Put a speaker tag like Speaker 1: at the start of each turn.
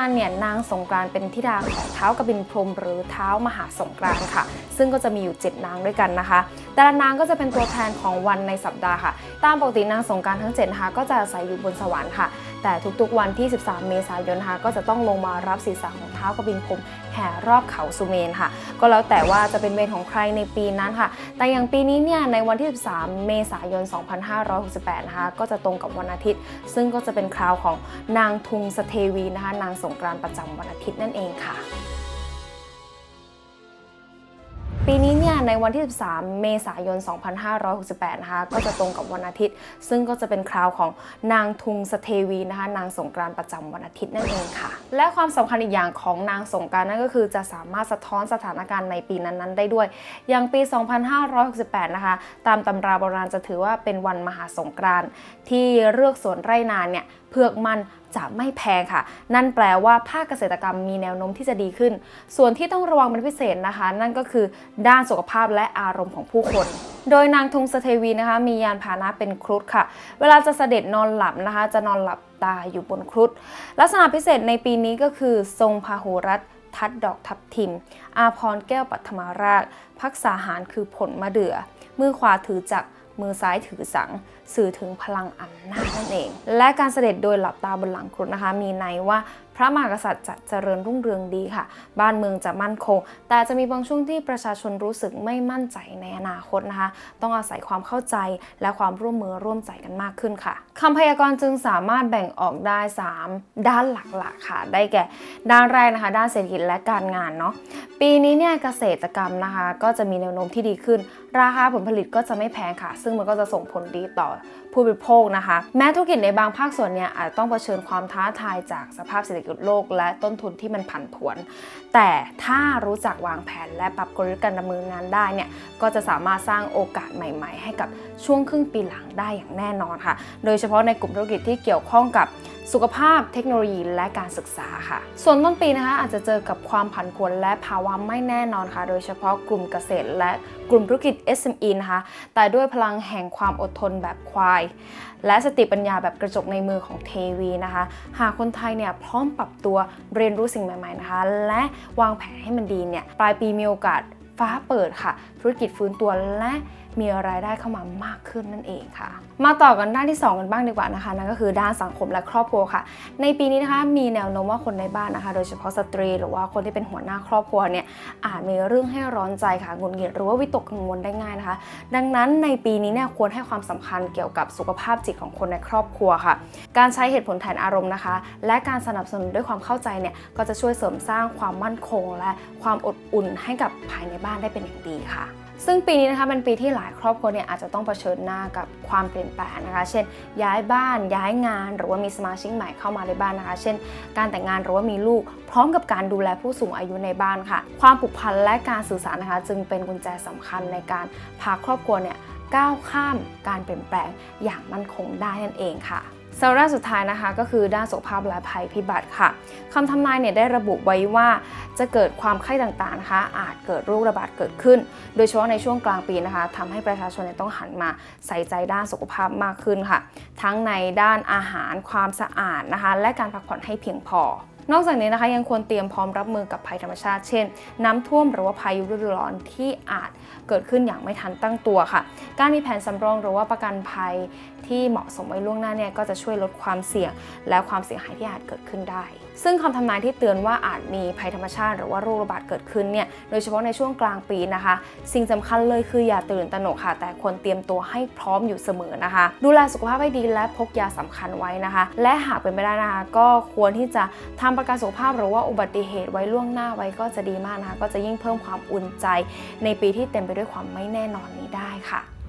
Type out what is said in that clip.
Speaker 1: านเนี่ยนางสงกรานเป็นธิดาของเท้ากบินพรมหรือเท้ามหาสงกรานค่ะ ซึ่งก็จะมีอยู่ 7 นางด้วยกันนะคะ แต่ละนางก็จะเป็นตัวแทนของวันในสัปดาห์ค่ะ ตามปกตินางสงกรานทั้ง7นะคะก็จะอาศัยอยู่บนสวรรค์ค่ะแต่ทุกๆวันที่ 13 เมษายนนะคะก็จะต้องลงมารับศีรษะของเท้ากบินพรมแห่รอบเขาสุเมนค่ะ ก็แล้วแต่ว่าจะเป็นเวรของใครในปีนั้นค่ะ แต่อย่างปีนี้เนี่ยในวันที่ 13 เมษายน 2568 นะคะก็จะตรงกับวันอาทิตย์ ซึ่งก็จะเป็นคราวของนางทุงสเทวีนะคะนางสงกรานต์ประจำวันอาทิตย์นั่นเองค่ะ ปีนี้เนี่ยในวันที่ 13 เมษายน 2568 นะคะ ก็จะตรงกับวันอาทิตย์ ซึ่งก็จะเป็นคราวของนางทุงสเทวีนะคะ นางสงกรานต์ประจำวันอาทิตย์นั่นเองค่ะ และความสำคัญอีกอย่างของนางสงกรานต์นั่นก็คือจะสามารถสะท้อนสถานการณ์ในปีนั้นๆ ได้ด้วย อย่างปี 2568 นะคะ ตามตำราโบราณจะถือว่าเป็นวันมหาสงกรานต์ที่เลือกสวนไร่นาเนี่ยเพือกมัน จะไม่แพงค่ะ นั่นแปลว่าภาคเกษตรกรรมมีแนวโน้มที่จะดีขึ้น ส่วนที่ต้องระวังเป็นพิเศษนะคะ นั่นก็คือด้านสุขภาพและอารมณ์ของผู้คน โดยนางทุงสเทวีนะคะ มียานพาหนะเป็นครุฑค่ะ เวลาจะเสด็จนอนหลับนะคะ จะนอนหลับตาอยู่บนครุฑลักษณะพิเศษในปีนี้ก็คือ ทรงพาหุรัตทัดดอกทับทิม อาพรแก้วปัทมาราชพักษาหารคือผลมะเดื่อมือขวาถือจักร มือซ้ายถือสัง สื่อถึงพลังอำนาจนั่นเอง และการเสด็จโดยหลับตาบนหลังครุฑนะคะ มีในว่าพระมหากษัตริย์จะเจริญรุ่งเรืองดีค่ะ บ้านเมืองจะมั่นคง แต่จะมีบางช่วงที่ประชาชนรู้สึกไม่มั่นใจในอนาคตนะคะ ต้องอาศัยความเข้าใจและความร่วมมือร่วมใจกันมากขึ้นค่ะคำพยากรณ์จึงสามารถแบ่งออกได้ 3 ด้านหลักๆค่ะ ได้แก่ ด้านแรกนะคะ ด้านเศรษฐกิจและการงานเนาะปีนี้เนี่ยเกษตรกรรมนะคะ ก็จะมีแนวโน้มที่ดีขึ้น ราคาผลผลิตก็จะไม่แพงค่ะซึ่งซึ่งมันก็จะส่งผลดีต่อผู้บริโภคนะคะ แม้ธุรกิจในบางภาคส่วนเนี่ยอาจต้องเผชิญความท้าทายจากสภาพเศรษฐกิจโลก และต้นทุนที่มันผันผวน แต่ถ้ารู้จักวางแผนและปรับกลยุทธ์การดำเนินงานได้เนี่ยก็จะสามารถสร้างโอกาสใหม่ ๆ ให้กับช่วงครึ่งปีหลังได้อย่างแน่นอนค่ะ โดยเฉพาะในกลุ่มธุรกิจที่เกี่ยวข้องกับ สุขภาพเทคโนโลยีและการศึกษาค่ะ ส่วนต้นปีนะคะอาจจะเจอกับความผันผวนและภาวะไม่แน่นอนค่ะ โดยเฉพาะกลุ่มเกษตรและกลุ่มธุรกิจ SME นะคะ แต่ด้วยพลังแห่งความอดทนแบบควาย และสติปัญญาแบบกระจกในมือของเทวีนะคะ หากคนไทยเนี่ยพร้อมปรับตัวเรียนรู้สิ่งใหม่ๆนะคะ และวางแผนให้มันดีเนี่ยปลายปีมีโอกาสฟ้าเปิดค่ะ ธุรกิจฟื้นตัวและ มีรายได้เข้ามามากขึ้นนั่นเองค่ะ มาต่อกันด้านที่ 2 กันบ้างดีกว่านะคะนั่นก็คือด้านสังคมและครอบครัวค่ะ ในปีนี้นะคะมีแนวโน้มว่าคนในบ้านนะคะ โดยเฉพาะสตรี หรือว่าคนที่เป็นหัวหน้าครอบครัวเนี่ยอาจมีเรื่องให้ร้อนใจค่ะงุดหงิดหรือว่าวิตกกังวลได้ง่ายนะคะ ดังนั้นในปีนี้เนี่ยควรให้ความสำคัญเกี่ยวกับสุขภาพจิตของคนในครอบครัวค่ะ การใช้เหตุผลแทนอารมณ์นะคะ และการสนับสนุนด้วยความเข้าใจเนี่ยก็จะช่วยเสริมสร้างความมั่นคง และความอบอุ่นให้กับภายในบ้านได้เป็นอย่างดีค่ะ ซึ่งปีนี้นะคะเป็นปีที่หลายครอบครัวเนี่ยอาจจะต้องเผชิญหน้ากับความเปลี่ยนแปลงนะคะ เช่น ย้ายบ้านย้ายงาน หรือว่ามีสมาชิกใหม่เข้ามาในบ้านนะคะ เช่น การแต่งงานหรือว่ามีลูก พร้อมกับการดูแลผู้สูงอายุในบ้านค่ะ ความผูกพันและการสื่อสารนะคะ จึงเป็นกุญแจสำคัญในการพาครอบครัวเนี่ยก้าวข้ามการเปลี่ยนแปลงอย่างมั่นคงได้นั่นเองค่ะ สาระสุดท้ายนะคะก็คือด้านสุขภาพและภัยพิบัติค่ะคำทำนายเนี่ยได้ระบุไว้ว่าจะเกิดความไข้ต่างๆนะคะ อาจเกิดโรคระบาดเกิดขึ้น โดยเฉพาะในช่วงกลางปีนะคะทำให้ประชาชนนต้องหันมาใส่ใจด้านสุขภาพมากขึ้นค่ะ ทั้งในด้านอาหารความสะอาดนะคะ และการพักผ่อนให้เพียงพอ นอกจากนี้นะคะยังควรเตรียมพร้อมรับมือกับภัยธรรมชาติ เช่น น้ำท่วมหรือว่าพายุฤดูร้อนที่อาจเกิดขึ้นอย่างไม่ทันตั้งตัวค่ะ การมีแผนสำรองหรือว่าประกันภัยที่เหมาะสมไว้ล่วงหน้าเนี่ยก็จะช่วยลดความเสี่ยง และความเสียหายที่อาจเกิดขึ้นได้ซึ่งคำทำนายที่เตือนว่าอาจมีภัยธรรมชาติ หรือว่าโรคระบาดเกิดขึ้นเนี่ยโดยเฉพาะในช่วงกลางปีนะคะ สิ่งสำคัญเลยคืออย่าตื่นตระหนกค่ะ แต่ควรเตรียมตัวให้พร้อมอยู่เสมอนะคะ ดูแลสุขภาพให้ดีและพกยาสำคัญไว้นะคะ และหากเป็นไปได้นะคะ ก็ควรที่จะทำประกันสุขภาพหรือว่าอุบัติเหตุไว้ล่วงหน้าไว้ก็จะดีมากนะคะ ก็จะยิ่งเพิ่มความอุ่นใจ ในปีที่เต็มไปด้วยความไม่แน่นอนนี้ได้ค่ะ